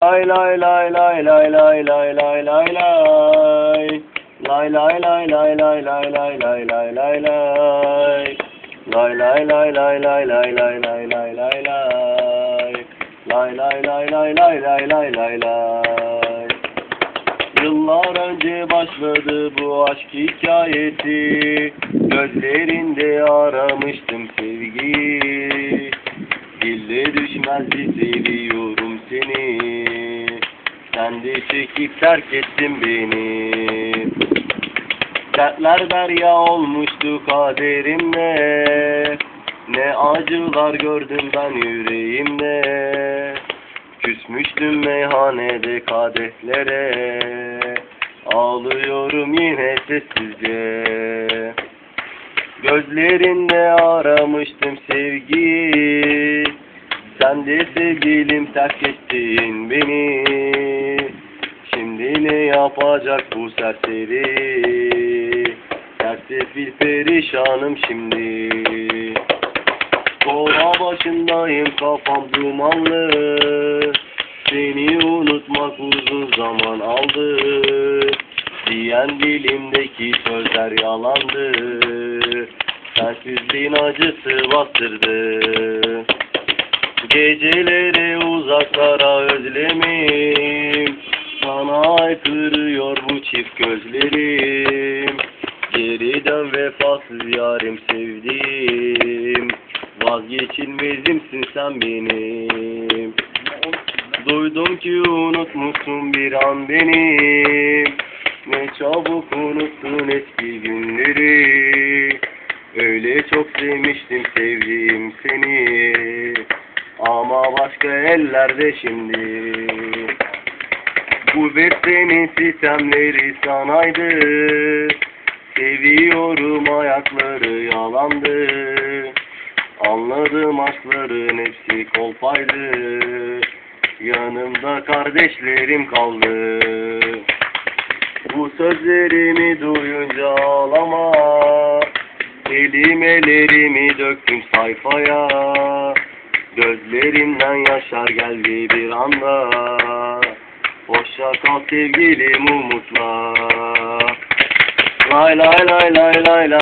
Lay lay lay lay lay lay lay lay lay lay Lay lay lay lay lay lay lay lay lay lay lay Lay lay lay lay lay lay lay lay lay lay lay Lay lay lay lay lay lay lay lay lay Yıllar önce başladı bu aşk hikayesi Gözlerinde aramıştım sevgiyi Dille düşmezdi seviyorum seni Sen de çekip terk ettin beni. Dertler derya olmuştu kaderimde Ne acılar gördüm ben yüreğimde. Küsmüştüm meyhanede kadehlere. Ağlıyorum yine sessizce. Gözlerinde aramıştım sevgi Sen de sevgilim terk ettin beni. Şimdi ne yapacak bu serseri? Sersefil perişanım şimdi. Kova başındayım kafam dumanlı. Seni unutmak uzun zaman aldı. Diyen dilimdeki sözler yalandı. Sensizliğin acısı bastırdı Geceleri uzaklara özlemim. Sana aykırıyor bu çift gözlerim. Geri dön vefasız yarim sevdiğim. Vazgeçilmezimsin sen benim. Duydum ki unutmuşsun bir an benim Ne çabuk unuttun eski günleri. Öyle çok sevmiştim sevdiğim seni Ama başka ellerde şimdi. Bu senin sitemleri sanaydı. Seviyorum ayakları yalandı. Anladım aşkların hepsi kolpaydı. Yanımda kardeşlerim kaldı. Bu sözlerimi duyunca ağlama. Kelimelerimi döktüm sayfaya Gözlerimden yaşar geldi bir anda. Hoşça kal sevgilim umutla. Lay lay lay lay lay lay